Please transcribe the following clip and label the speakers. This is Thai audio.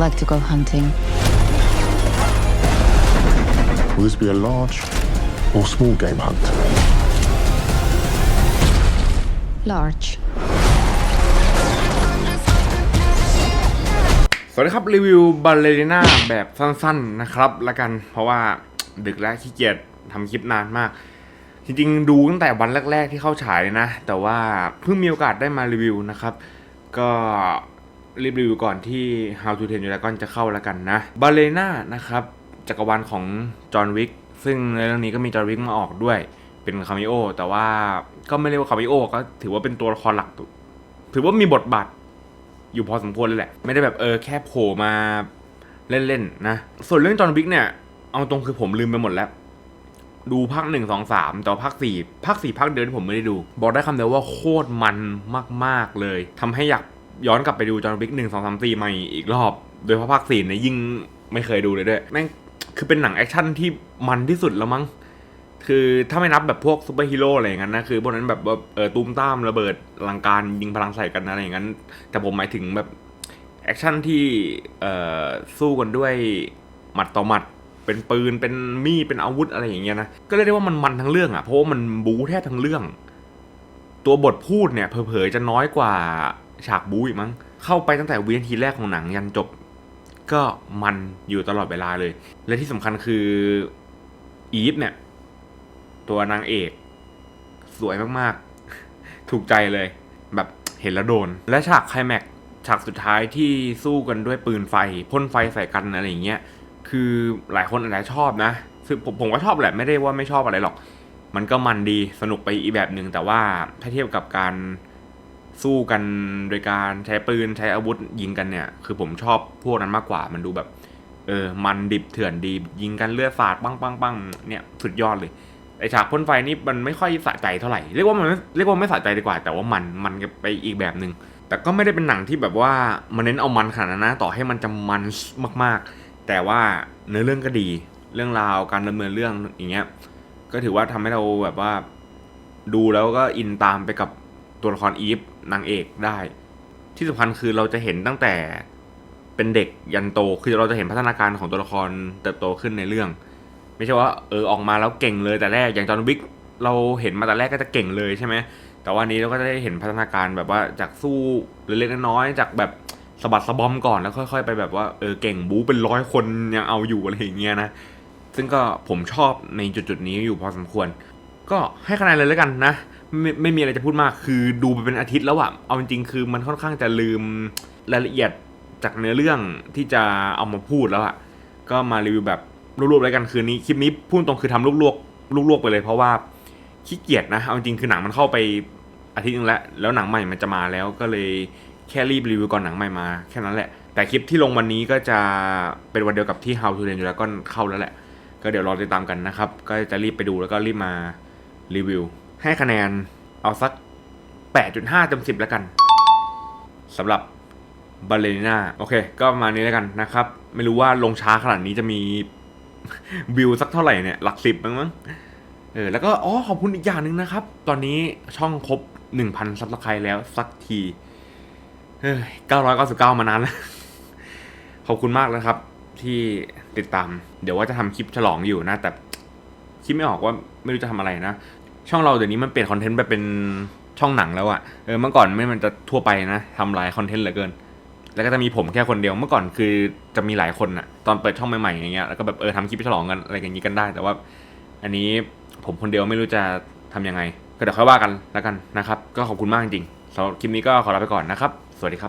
Speaker 1: like to go hunting.
Speaker 2: Will this be a large or small game hunt?
Speaker 1: Large.
Speaker 3: สวัสดีครับ รีวิวบ a ลเลริน่าแบบสั้นๆนะครับละกันเพราะว่าดึกแล้วขี้เกียจทำคลิปนานมาก จริงๆ ดูตั้งแต่วันแรก ๆ ที่เข้าฉายเลยนะ แต่ว่าเพิ่งมีโอกาสได้มารีวิวนะครับ ก็ รีบรีวิวก่อนที่ How to Train Your Dragon จะเข้าแล้วกันนะบ a ลเลน่านะครับจักรวาลของจอห์นวิกซึ่งในเรื่องนี้ก็มีจอห์นวิกมาออกด้วย เป็นคาเมโอแต่ว่าก็ไม่เรียกว่าคาเมโอก็ถือว่าเป็นตัวละครหลัก ถือว่ามีบทบาทอยู่พอสมควรเลยแหละ ไม่ได้แบบเออแค่โผล่มาเล่นๆนะ ส่วนเรื่องจอห์นวิกเนี่ย เอาตรงคือผมลืมไปหมดแล้ว ดูภาคหนึ่งสองสามต่ว่าภาคสี่ภาคสี่ภาคเดินผมไม่ได้ดู บอกได้คำเดียวว่าโคตรมันมาก ๆเลยทำให้อยาก ย้อนกลับไปดูจอห์นวิกหนึ่งสองสามสี่ใหม่อีกรอบ โดยเฉพาะภาคสี่เนี่ยยิ่งไม่เคยดูเลยด้วยแม่งคือเป็นหนังแอคชั่นที่มันที่สุดแล้วมั้งคือถ้าไม่นับแบบพวกซูเปอร์ฮีโร่อะไรอย่างนั้นนะคือพวกนั้นแบบว่าเออตุ้มตามระเบิดลังการยิงพลังใส่กันอะไรอย่างนั้น แต่ผมหมายถึงแบบแอคชั่นที่เอ่อสู้กันด้วยหมัดต่อหมัดเป็นปืนเป็นมีดเป็นอาวุธอะไรอย่างเงี้ยนะก็เรียกได้ว่ามันมันทั้งเรื่องอะ่ะเพราะว่ามันบู๊แทบทั้งเรื่อง ตัวบทพูดเนี่ยเผลอๆจะน้อยกว่า ฉากบู๊อีกมั้ง เข้าไปตั้งแต่วินาทีแรกของหนังยันจบ ก็มันอยู่ตลอดเวลาเลย และที่สำคัญคืออีฟเนี่ย ตัวนางเอก สวยมากๆ ถูกใจเลย แบบเห็นแล้วโดน และฉากไคลแม็กฉากสุดท้ายที่สู้กันด้วยปืนไฟพ่นไฟใส่กันอะไรอย่างเงี้ยคือหลายคนอาจจะชอบนะคือผมผมก็ชอบแหละไม่ได้ว่าไม่ชอบอะไรหรอก มันก็มันดีสนุกไปอีกแบบหนึ่งแต่ว่าถ้าเทียบกับการ สู้กันโดยการใช้ปืนใช้อาวุธยิงกันเนี่ย คือผมชอบพวกนั้นมากกว่ามันดูแบบ เออ มันดิบเถื่อนดี ยิงกันเลือดสาดปังปังปังเนี่ยสุดยอดเลยไอฉากพ่นไฟนี่มันไม่ค่อยสะใจเท่าไหร่เรียกว่ามันเรียกว่าไม่สะใจดีกว่า แต่ว่ามันมันไปอีกแบบหนึ่งแต่ก็ไม่ได้เป็นหนังที่แบบว่ามันเน้นเอามันขนาดนั้นนะต่อให้มันจะมันมากๆ แต่ว่าเนื้อเรื่องก็ดี เรื่องราวการดำเนินเรื่องอย่างเงี้ยก็ถือว่าทำให้เราแบบว่า ดูแล้วก็อินตามไปกับ ตัวละครอีฟนางเอกได้ ที่สำคัญคือเราจะเห็นตั้งแต่เป็นเด็กยันโตคือเราจะเห็นพัฒนาการของตัวละครเติบโตขึ้นในเรื่อง ไม่ใช่ว่าเออออกมาแล้วเก่งเลยแต่แรกอย่างจอห์นวิกเราเห็นมาแต่แรกก็จะเก่งเลยใช่ไหมแต่วันนี้เราก็จะได้เห็นพัฒนาการแบบว่าจากสู้เล็กๆน้อยๆจากแบบสะบัดสะบอมก่อนแล้วค่อย ๆ ไปแบบว่าเออเก่งบู๊เป็นร้อยคนยังเอาอยู่อะไรอย่างเงี้ยนะซึ่งก็ผมชอบในจุดๆนี้อยู่พอสมควร ก็ให้คะแนนเลยแล้วกันนะ ไม่ไม่มีอะไรจะพูดมาก คือดูไปเป็นอาทิตย์แล้วอะเอาจริงๆคือมันค่อนข้างจะลืมรายละเอียดจากเนื้อเรื่องที่จะเอามาพูดแล้วอะก็มารีวิวแบบรวบๆแล้วกันคืนนี้คลิปนี้พูดตรงคือทำลวกๆลวกๆไปเลย เพราะว่าขี้เกียจนะเอาจริงคือหนังมันเข้าไปอาทิตย์นึงแล้วแล้วหนังใหม่มันจะมาแล้วก็เลยแค่รีบรีวิวก่อนหนังใหม่มาแค่นั้นแหละ แต่คลิปที่ลงวันนี้ก็จะเป็นวันเดียวกับที่ How to Train Your Dragon เข้าแล้วแหละ ก็เดี๋ยวรอติดตามกันนะครับ ก็จะรีบไปดูแล้วก็รีบมารีวิว ให้คะแนนเอาสัก 8.5เต็ม10 แล้วกันสำหรับบาเลน่าโอเค ก็ประมาณนี้แล้วกันนะครับ ไม่รู้ว่าลงช้าขนาดนี้จะมีวิวสักเท่าไหร่เนี่ย หลักสิบมั้งมั้งเออแล้วก็อ๋อขอบคุณอีกอย่างหนึ่งนะครับ ตอนนี้ช่องครบ 1,000ซับสไครต์แล้วสักทีเฮ้ย999 มานานแล้ว ขอบคุณมากนะครับ ที่ติดตาม เดี๋ยวว่าจะทำคลิปฉลองอยู่นะ แต่คิดไม่ออกว่าไม่รู้จะทำอะไรนะ ช่องเราเดี๋ยวนี้มันเปลี่ยนคอนเทนต์ไปเป็นช่องหนังแล้วอะเออเมื่อก่อนไม่มันจะทั่วไปนะทำหลายคอนเทนต์เหลือเกิน แล้วก็จะมีผมแค่คนเดียวเมื่อก่อนคือจะมีหลายคนอะตอนเปิดช่องใหม่ๆอย่างเงี้ยแล้วก็แบบเออทำคลิปฉลองกันอะไรอย่างงี้กันได้ แต่ว่า อันนี้ผมคนเดียวไม่รู้จะทำยังไง ก็เดี๋ยวค่อยว่ากันแล้วกันนะครับ ก็ขอบคุณมากจริงๆสำหรับคลิปนี้ก็ขอลาไปก่อนนะครับ สวัสดีครับ